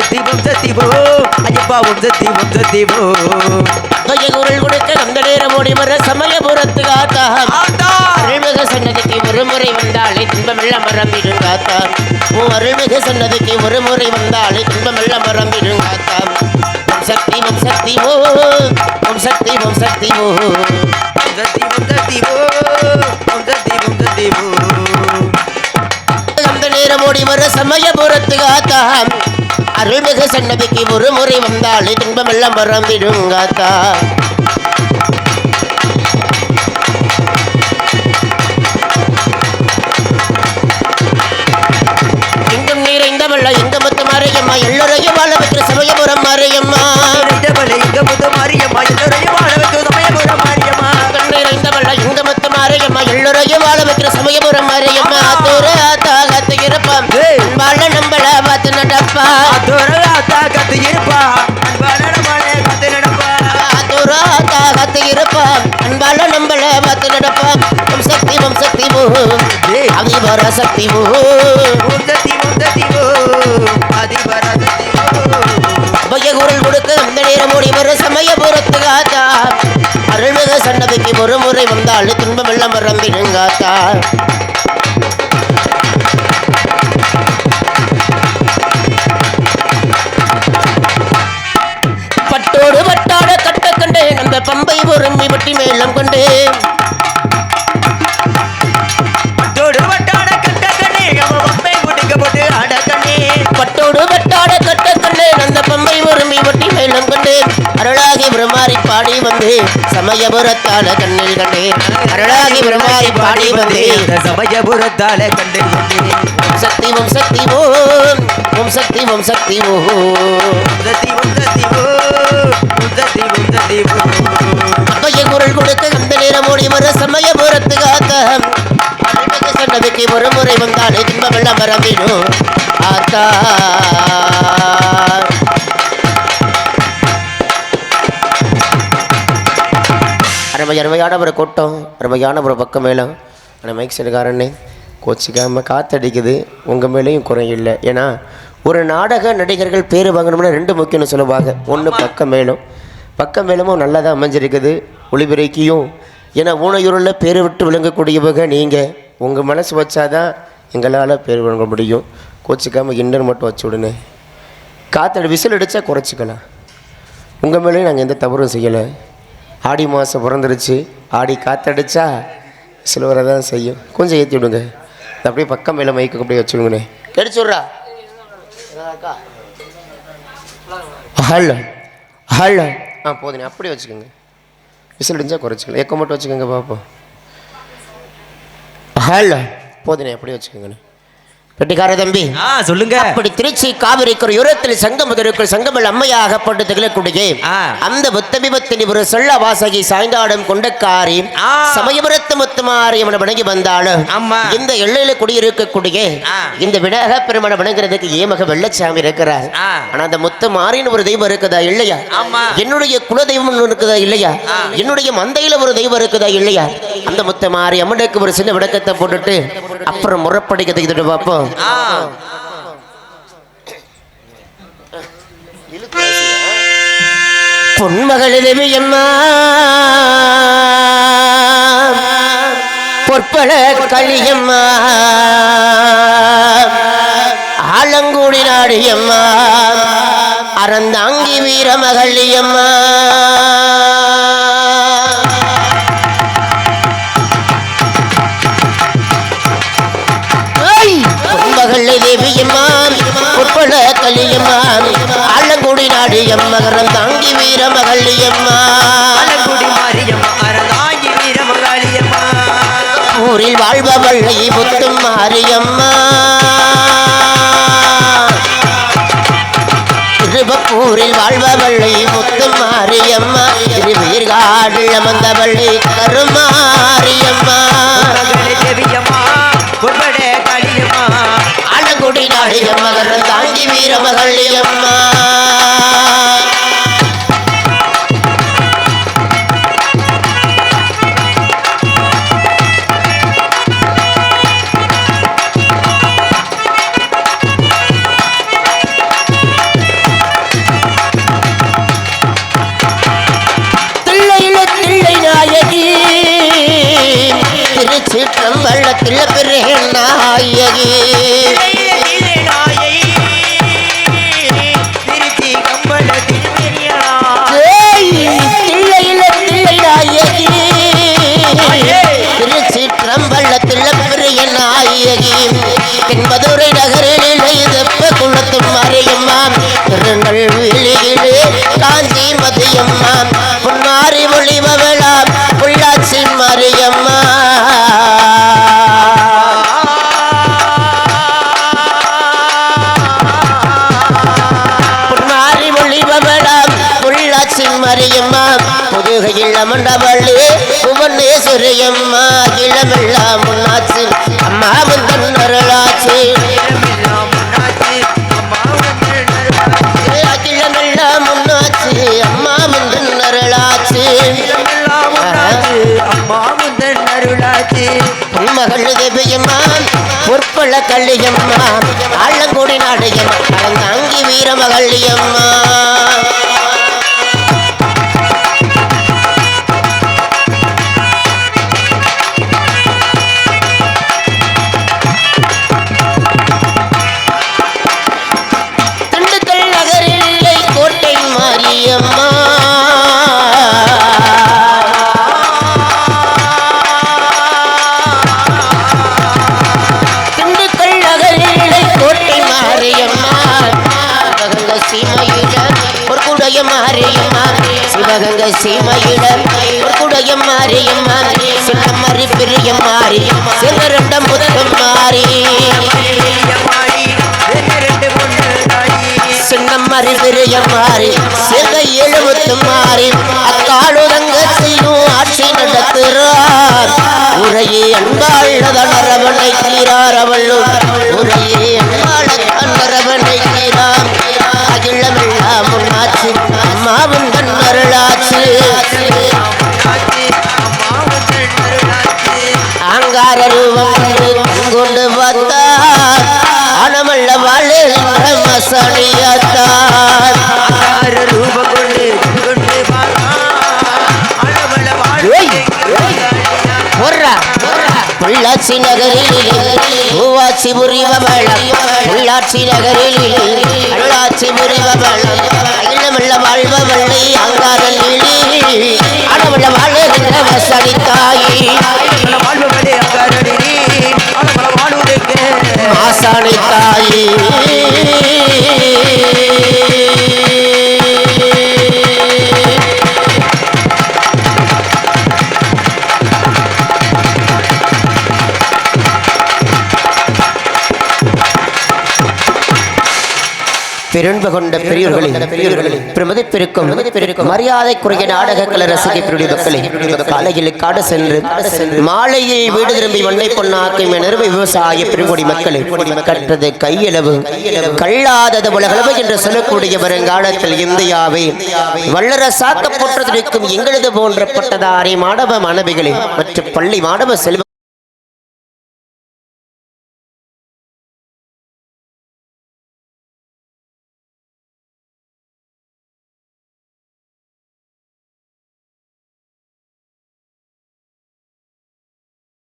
மல்ல மறந்துட்டு காத்தா ஓம் சக்தி ஓம் சக்தி ஓம் ஐயப்பா ஓம் சக்தி ஓம் சக்தி ஓம் குரல் கொடுக்க அந்த நேரம் ஓடி வர சமயபுரத்து காத்தா அருள்மிகு சன்னதிக்கு ஒரு முறை வந்தாலே துன்பமெல்லாம் மறந்திடும் காத்தா உன் அருள்மிகு சன்னதிக்கு ஒரு முறை வந்தாலே துன்பமெல்லாம் மறந்திடும் காத்தா ஓம் சக்தி ஓம் சக்தி ஓ. ஓம் சக்தி ஓம் சக்தி ஓ. ஓம் அருள்மிகு சன்னதிக்கு ஒரு முறை வந்தாலே துன்பமெல்லாம் மறந்திடும் காத்தா எங்கும் நிறைந்த வெள்ள எங்க மொத்த மாரியம்மா எல்லோரையும் வாழ வைக்கிற சமயபுரம் மாரியம்மா. எங்க முத மாரியம்மா எல்லோரையும் வாழ வைக்கும் சமயபுரம் மாரியம்மா. எங்கும் நிறைந்த வெள்ள எங்க மொத்த மாரியம்மா எல்லோரையும் வாழ வைக்கிற சமயபுரம் மாரியம்மா. அதிபர சக்தி ஓ ஓம் சக்தி கொடுக்க அந்த நேரம் ஓடி வர சமயபுரத்து காத்தா. அருள்மிகு சன்னதிக்கு ஒரு முறை வந்தால் துன்பம் எல்லாம் மறந்திடுங்காத்தா பட்டோடு பட்டாட கட்ட கண்டேன். அந்த பம்பை ஒரு வட்டி மேளம் கொண்டேன். பம்பை பொறுமி வட்டி மேளம் கொண்டேன் அருளாகி பிரமாரி பாடி வந்து சமயபுரத்தால கண்ணில் கண்டேன் அருளாகி பிரமாரி பாடி வந்து சமயபுரத்தால கண்டு. கொண்டேன். சக்தி ஓம் சக்தி ஓம் ஓம் சக்தி ஓம் சக்தி ஓம் சக்தி ஓம் சக்தி ஓம் சக்தி ஓம் சக்தி ஓம் அப்பைய குரல் கொடுக்க அந்த நேரம் ஓடி வர சமயபுரத்து அருள்மிகு சன்னதிக்கு ஒரு முறை வந்தாலே துன்பமெல்லாம் மறந்திடும் ஆத்தா. அருமை அருமையான ஒரு கூட்டம். அருமையான ஒரு பக்கம் மேலும். ஆனால் மைக் செடுக்காரண்ணே கோச்சிக்காம காத்தடிக்குது. உங்கள் மேலேயும் குறை இல்லை. ஏன்னா ஒரு நாடக நடிகர்கள் பேர் வாங்கணும்னா ரெண்டு முக்கியம்னு சொல்லுவாங்க. ஒன்று பக்கம் மேலும். பக்கம் மேலமும் நல்லா தான் அமைஞ்சிருக்குது. ஒளிபெருக்கியும். ஏன்னா ஊனையூரில் பேர் விட்டு விளங்கக்கூடியவங்க நீங்கள் உங்கள் மனசு வச்சாதான் எங்களால் பேர் வழங்க முடியும். கோச்சிக்காமல் இன்னர் மட்டும் வச்சு விடுங்க காத்தடி விசில் அடித்தா குறைச்சிக்கலாம். உங்கள் மேலேயும் நாங்கள் எந்த தவறும் செய்யலை. ஆடி மாதம் பிறந்துருச்சு. ஆடி காத்தடிச்சா சிலுவரை தான் செய்யும். கொஞ்சம் ஏற்றி விடுங்க. அப்படியே பக்கம் மேலே மைக்கு அப்படியே வச்சுடுங்கண்ணே. கடிச்சு விட்றா ஹலோ. ஹலோ. ஆ போதுண்ணே. அப்படியே வச்சுக்கோங்க. விசில் அடிஞ்சால் குறைச்சிக்கலாம். எக்கோ மட்டும் வச்சுக்கோங்க பார்ப்போம் ஹலோ. போதுண்ணே. அப்படியே வச்சுக்கோங்கண்ணே. பெட்டிக்கார தம்பி சொல்லுங்க அப்படி திருச்சி காவிரிக்குற யுரத்தில் சங்கமுதலுக்குள் சங்கமல் அம்மையாகப்பட்டு திகழக்கூடிய. அந்த புத்தமி பத்தினி ஒரு சொல்ல வாசகி சாய்ந்தாடும் கொண்டக்காரி. சமயபுரத்து முத்துமாரியம்மனை வணங்கி வந்தாலும். இந்த எல்லையில குடியிருக்கக்கூடிய. இந்த விநாயக பெருமனை வணங்குறதுக்கு ஏமக வெள்ளச்சாமி இருக்கிறார். ஆனா அந்த முத்து மாறின்னு ஒரு தெய்வம் இருக்குதா இல்லையா. என்னுடைய குல தெய்வம் இருக்குதா இல்லையா என்னுடைய மந்தையில ஒரு தெய்வம் இருக்குதா இல்லையா அந்த முத்து மாறி அம்மனுக்கு ஒரு சின்ன விளக்கத்தை போட்டுட்டு அப்புறம் முறப்படிக்கிறதுக்கு பார்ப்போம் ஆ. என்ன தேவியம்மா பொற்பட களியம்மா. ஆலங்குடி நாடியம்மா. அறந்தாங்கி வீரமகளியம்மா. பொன்பகள்ளை தேவியம்மா பொற்பட களியம்மா ஆலங்குடி நாடியம் மகரம் தாங்கி அரணாங்கி வீரமங்காளியம்மா ஊரில் வாழ்பவள்ளை முத்தும் மாரியம்மா திருவப்பூரில் வாழ்பவள்ளை முத்தும் மாரியம்மா திருவீர்காடில் அமர்ந்தவள்ளை கருமாரியம்மா கடிகம் மகர தாங்கி வீரமகள் அம்மா திருச்சிற்றம்பள்ளத்தில் பிறகு நாயகி. புவனேஸ்வரியம்மா இளமெல்லாம் முன்னாச்சு அம்மா முந்தன் அருளாச்சு இடமெல்லாம் முன்னாச்சு அம்மா அகிலமெல்லாம் முன்னாச்சு அம்மா முந்தன் அருளாச்சு இடமெல்லாம் முன்னாச்சு அம்மா வந்து அருளாச்சு மகள் தேவியம்மா பொற்பள கள்ளியம்மா ஆழங்குடி நாடையம்மா அறந்தாங்கி வீரமகள்ளியம்மா சீமையில ஒரு குடைய மாரியம்மா சின்னமரி பெரிய மாறி சிவரண்ட முத்தம் மாறி. மாடி ரெண்டு பொண்ணு தாயி பெரிய மாறி சிலை எழுபத்து மாறி அக்காளுதங்க செய்யும் ஆட்சி நடத்துகிறார். உரையே அன்பாளதனரவனை கீரார் அவளும் பார்த்தார் அனமல்ல வாழுகின்ற மசனியத்தார் ஆறு ரூப கொண்டு கொண்டு பொள்ளாச்சி நகரில் பூவாச்சி புரிவமளம் பொள்ளாச்சி நகரில் அருளாச்சி புரிவமளம் வாழ்வவள்ளி அங்காரல் அனமுள்ள வாழுகின்ற மசனி தாயி வாழ்வுகளே மாசாணி தாயி பெருன்பு கொண்ட பிரமதிப்பிருக்கும் மதிப்பிருக்கும் மரியாதைக்குரிய நாடக கல ரசிகை பெரிய மக்களே காலையில் காடு சென்று மாலையில் வீடு திரும்பி வண்ணை பொன்னாக்கும் நிறுவ விவசாய பெருங்குடி மக்களே கற்றது கையளவு கல்லாதது உலகளவு என்று சொல்லக்கூடிய வருங்காலத்தில் இந்தியாவை வல்லரசாக்க போற்றதிருக்கும் எங்களது போன்ற பட்டதாரி மாணவ மாணவிகளே. மற்றும் பள்ளி மாணவ செல்வ